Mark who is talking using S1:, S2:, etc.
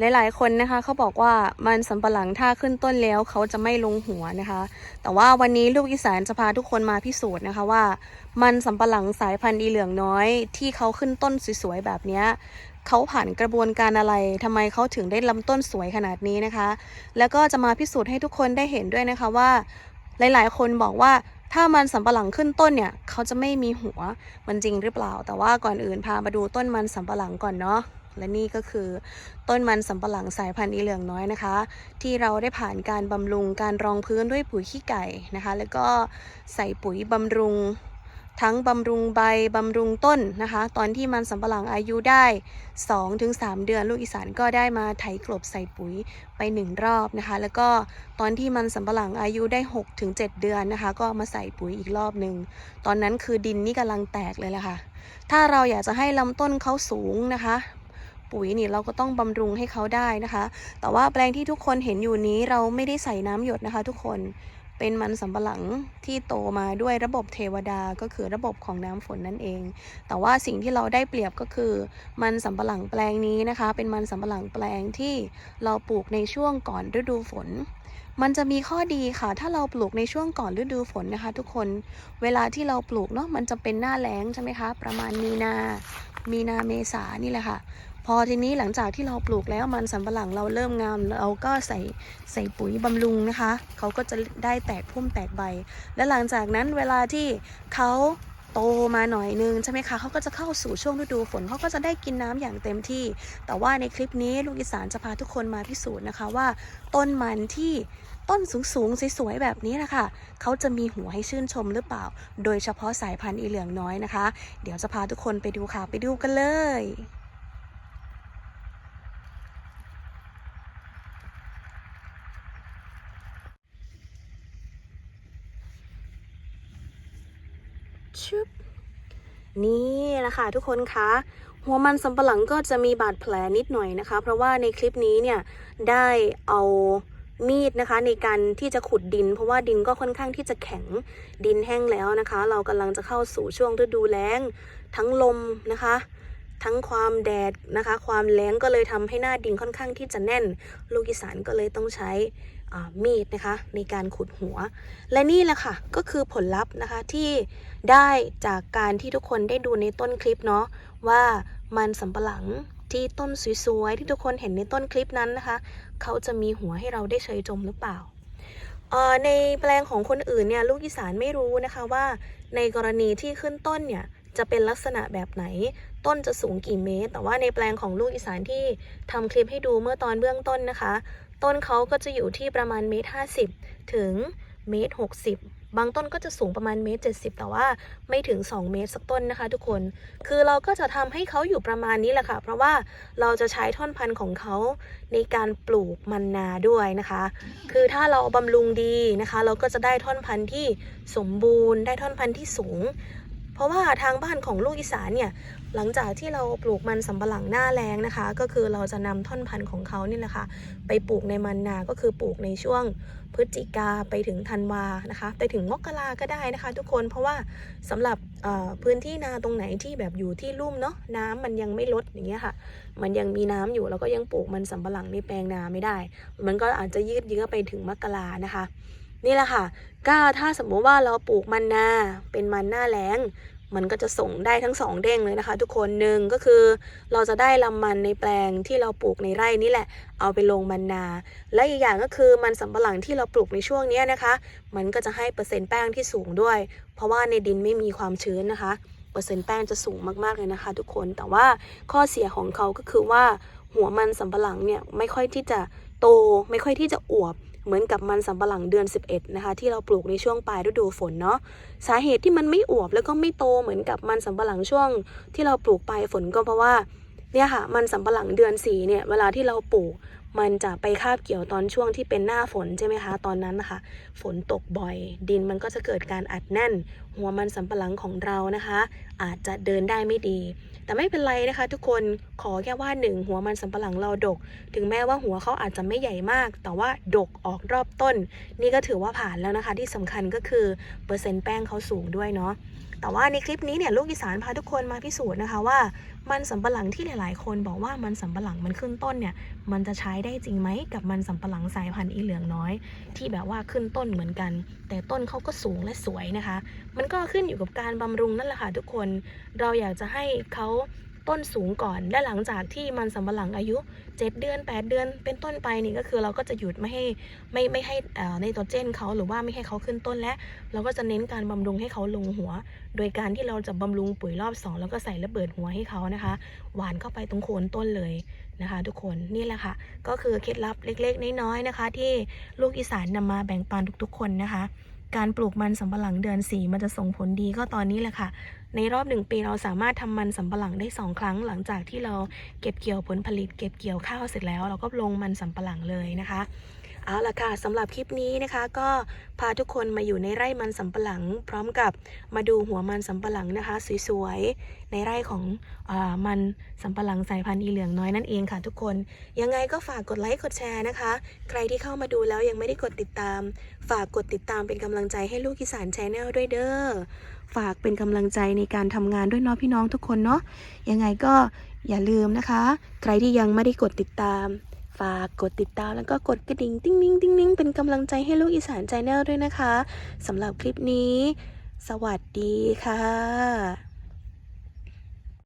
S1: หลายๆ คนนะคะเขาบอกว่ามันสำปะหลังถ้าขึ้นต้นแล้วเขาจะไม่ลงหัวนะคะ แต่ว่าวันนี้ลูกอีสานจะพาทุกคนมาพิสูจน์นะคะว่า มันสำปะหลังสายพันธุ์อีเหลืองน้อย ที่เขาขึ้นต้นสวยๆแบบนี้เขาผ่านกระบวนการอะไรทำไมเขาถึงได้ลำต้นสวยขนาดนี้นะคะ แล้วก็จะมาพิสูจน์ให้ทุกคนได้เห็นด้วยนะคะว่า หลาย ๆ คนบอกว่าถ้ามันสำปะหลังขึ้นต้นเนี่ยเขาจะไม่มีหัวมันจริงหรือเปล่า แต่ว่าก่อนอื่นพามาดูต้นมันสำปะหลังก่อนเนาะและนี่ก็คือต้นมันสำปะหลังสายพันธุ์อีเหลืองน้อยนะคะ ที่เราได้ผ่านการบำรุงการรองพื้นด้วยปุ๋ยขี้ไก่นะคะ แล้วก็ใส่ปุ๋ยบำรุงทั้งบำรุงใบบำรุงต้นนะคะ ตอนที่มันสำปะหลังอายุได้ 2-3 เดือน ลูกอีสานก็ได้มาไถกลบใส่ปุ๋ยไปหนึ่งรอบนะคะ แล้วก็ตอนที่มันสำปะหลังอายุได้ 6-7 เดือนนะคะ ก็มาใส่ปุ๋ยอีกรอบหนึ่งตอนนั้นคือดินนี่กำลังแตกเลยแหละค่ะถ้าเราอยากจะให้ลำต้นเขาสูงนะคะ ปุ๋ยนี่เราก็ต้องบำรุงให้เขาได้นะคะ แต่ว่าแปลงที่ทุกคนเห็นอยู่นี้เราไม่ได้ใส่น้ำหยดนะคะ ทุกคนเป็นมันสำปะหลังที่โตมาด้วยระบบเทวดาก็คือระบบของน้ำฝนนั่นเอง แต่ว่าสิ่งที่เราได้เปรียบก็คือ มันสำปะหลังแปลงนี้นะคะ เป็นมันสำปะหลังแปลงที่เราปลูกในช่วงก่อนฤดูฝน มันจะมีข้อดีค่ะ ถ้าเราปลูกในช่วงก่อนฤดูฝนนะคะ ทุกคน เวลาที่เราปลูกเนาะมันจะเป็นหน้าแล้งใช่ไหมคะ ประมาณมีนา มีนาเมษานี่แหละค่ะ พอทีนี้หลังจากที่เราปลูกแล้วมันสำปะหลังเราเริ่มงามเราก็ใส่ใส่ปุ๋ยบำรุงนะคะเขาก็จะได้แตกพุ่มแตกใบ และหลังจากนั้นเวลาที่เขาโตมาหน่อยนึงใช่ไหมคะเขาก็จะเข้าสู่ช่วงฤดูฝนเขาก็จะได้กินน้ำอย่างเต็มที่ แต่ว่าในคลิปนี้ลูกอีสานจะพาทุกคนมาพิสูจน์นะคะว่า ต้นมันที่ต้นสูงๆสวยๆแบบนี้นะคะเขาจะมีหัวให้ชื่นชมหรือเปล่า โดยเฉพาะสายพันธุ์อีเหลืองน้อยนะคะ เดี๋ยวจะพาทุกคนไปดูค่ะไปดูกันเลย ชุบนี่แหละค่ะทุกคนคะหัวมันสำปะหลังก็จะมีบาดแผลนิดหน่อยนะคะ เพราะว่าในคลิปนี้เนี่ยได้เอามีดนะคะในการที่จะขุดดิน เพราะว่าดินก็ค่อนข้างที่จะแข็งดินแห้งแล้วนะคะ เรากำลังจะเข้าสู่ช่วงฤดูแล้ง ทั้งลมนะคะ ทั้งความแดดนะคะ ความแล้งก็เลยทำให้หน้าดินค่อนข้างที่จะแน่น ลูกอีสานก็เลยต้องใช้มีดนะคะในการขุดหัว และนี่แหละค่ะก็คือผลลัพธ์นะคะที่ได้จากการที่ทุกคนได้ดูในต้นคลิปเนาะว่ามันสำปะหลังที่ต้นสวยๆที่ทุกคนเห็นในต้นคลิปนั้นนะคะ เขาจะมีหัวให้เราได้เชยชมหรือเปล่าในแปลงของคนอื่นเนี่ยลูกอีสานไม่รู้นะคะว่าในกรณีที่ขึ้นต้นเนี่ย จะเป็นลักษณะแบบไหน ต้นจะสูงกี่เมตร แต่ว่าในแปลงของลูกอีสานที่ทำคลิปให้ดูเมื่อตอนเบื้องต้นนะคะ ต้นเขาก็จะอยู่ที่ประมาณเมตรห้าสิบถึงเมตรหกสิบบางต้นก็จะสูงประมาณเมตรเจ็ดสิบแต่ว่าไม่ถึง 2 เมตรสักต้นนะคะ ทุกคน คือเราก็จะทำให้เขาอยู่ประมาณนี้แหละค่ะ เพราะว่าเราจะใช้ท่อนพันธุ์ของเขาในการปลูกมันนาด้วยนะคะ คือถ้าเราบำรุงดีนะคะ เราก็จะได้ท่อนพันธุ์ที่สมบูรณ์ ได้ท่อนพันธุ์ที่สูง เพราะว่าทางบ้านของลูกอีสานเนี่ยหลังจากที่เราปลูกมันสำปะหลังหน้าแรงนะคะ ก็คือเราจะนำท่อนพันธุ์ของเขานี่แหละค่ะไปปลูกในมันนา ก็คือปลูกในช่วงพฤศจิกาไปถึงธันวานะคะ ไปถึงมกราก็ได้นะคะ ทุกคนเพราะว่าสำหรับพื้นที่นาตรงไหนที่แบบอยู่ที่ลุ่มเนาะน้ำมันยังไม่ลดอย่างเงี้ยค่ะ มันยังมีน้ำอยู่แล้วก็ยังปลูกมันสำปะหลังในแปลงนาไม่ได้ มันก็อาจจะยืดเยื้อไปถึงมกรานะคะ นี่แหละค่ะก็ถ้าสมมุติว่าเราปลูกมันนาเป็นมันหน้าแล้ง มันก็จะส่งได้ทั้งสองเด้งเลยนะคะ ทุกคนหนึ่งก็คือ เราจะได้ลำมันในแปลงที่เราปลูกในไร่นี่แหละ เอาไปลงมันนา และอีกอย่างก็คือมันสำปะหลังที่เราปลูกในช่วงนี้นะคะ มันก็จะให้เปอร์เซ็นต์แป้งที่สูงด้วย เพราะว่าในดินไม่มีความชื้นนะคะเปอร์เซ็นต์แป้งจะสูงมากๆเลยนะคะ ทุกคนแต่ว่าข้อเสียของเขาก็คือว่าหัวมันสำปะหลังเนี่ยไม่ค่อยที่จะโตไม่ค่อยที่จะอวบ เหมือนกับมันสำปะหลังเดือน 11 นะคะ ที่เราปลูกในช่วงปลายฤดูฝนเนาะสาเหตุที่มันไม่อวบแล้วก็ไม่โตเหมือนกับมันสำปะหลังช่วง ที่เราปลูกปลายฝนก็เพราะว่า เนี่ยค่ะ มันสำปะหลังเดือนสีเนี่ย เวลาที่เราปลูก มันจะไปคาบเกี่ยวตอนช่วงที่เป็นหน้าฝนใช่ไหมคะ ตอนนั้นนะคะ ฝนตกบ่อย ดินมันก็จะเกิดการอัดแน่น หัวมันสำปะหลังของเรานะคะ อาจจะเดินได้ไม่ดี แต่ไม่เป็นไรนะคะ ทุกคน ขอแค่ว่าหนึ่งหัวมันสำปะหลังเราดก ถึงแม้ว่าหัวเขาอาจจะไม่ใหญ่มาก แต่ว่าดกออกรอบต้น นี่ก็ถือว่าผ่านแล้วนะคะ ที่สำคัญก็คือเปอร์เซ็นต์แป้งเขาสูงด้วยเนาะ แต่ว่าในคลิปนี้เนี่ยลูกอีสานพาทุกคนมาพิสูจน์นะคะว่า มันสำปะหลังที่หลาย ๆ คนบอกว่ามันสำปะหลังมันขึ้นต้นเนี่ยมันจะใช้ได้จริงไหมกับมันสำปะหลังสายพันธุ์อีเหลืองน้อย ที่แบบว่าขึ้นต้นเหมือนกัน แต่ต้นเขาก็สูงและสวยนะคะ มันก็ขึ้นอยู่กับการบำรุงนั่นแหละค่ะทุกคน เราอยากจะให้เขา ต้นสูงก่อน และหลังจากที่มันสำปะหลังอายุ 7 เดือน 8 เดือน เป็นต้นไปนี่ก็คือเราก็จะหยุดไม่ให้ไม่ไม่ให้ไนโตรเจนเขาหรือว่าไม่ให้เขาขึ้นต้นและ เราก็จะเน้นการบำรุงให้เขาลงหัว โดยการที่เราจะบำรุงปุ๋ยรอบ 2 แล้วก็ใส่ระเบิดหัวให้เขานะคะ หวานเข้าไปตรงโคนต้นเลยนะคะทุกคนนี่แหละค่ะ ก็คือเคล็ดลับเล็กๆ น้อยๆนะคะ ที่ลูกอีสานนำมาแบ่งปันทุกๆ คนนะคะ การปลูกมันสำปะหลังเดือนสีมันจะส่งผลดีก็ตอนนี้แหละค่ะ ในรอบหนึ่งปีเราสามารถทำมันสำปะหลังได้สองครั้ง หลังจากที่เราเก็บเกี่ยวผลผลิต เก็บเกี่ยวข้าวเสร็จแล้ว เราก็ลงมันสำปะหลังเลยนะคะ เอาละค่ะสำหรับคลิปนี้นะคะก็พาทุกคนมาอยู่ในไร่มันสำปะหลัง พร้อมกับมาดูหัวมันสำปะหลังนะคะ สวยๆ ในไร่ของอมันสำปะหลังสายพันธุ์อีเหลืองน้อยนั่นเองค่ะทุกคน ยังไงก็ฝากกดไลค์กดแชร์นะคะ ใครที่เข้ามาดูแล้วยังไม่ได้กดติดตาม ฝากกดติดตามเป็นกำลังใจให้ลูกอีสานแชนแนลด้วยเด้อฝากเป็นกำลังใจในการทำงานด้วยเนาะพี่น้องทุกคนเนาะยังไงก็อย่าลืมนะคะ ใครที่ยังไม่ได้กดติดตาม ฝากกดติดตามแล้วก็กดกระดิ่งติ้งนิ่งติ้งนิ่งเป็นกำลังใจให้ลูกอีสานใจแนลด้วยนะคะสำหรับคลิปนี้ สวัสดีค่ะ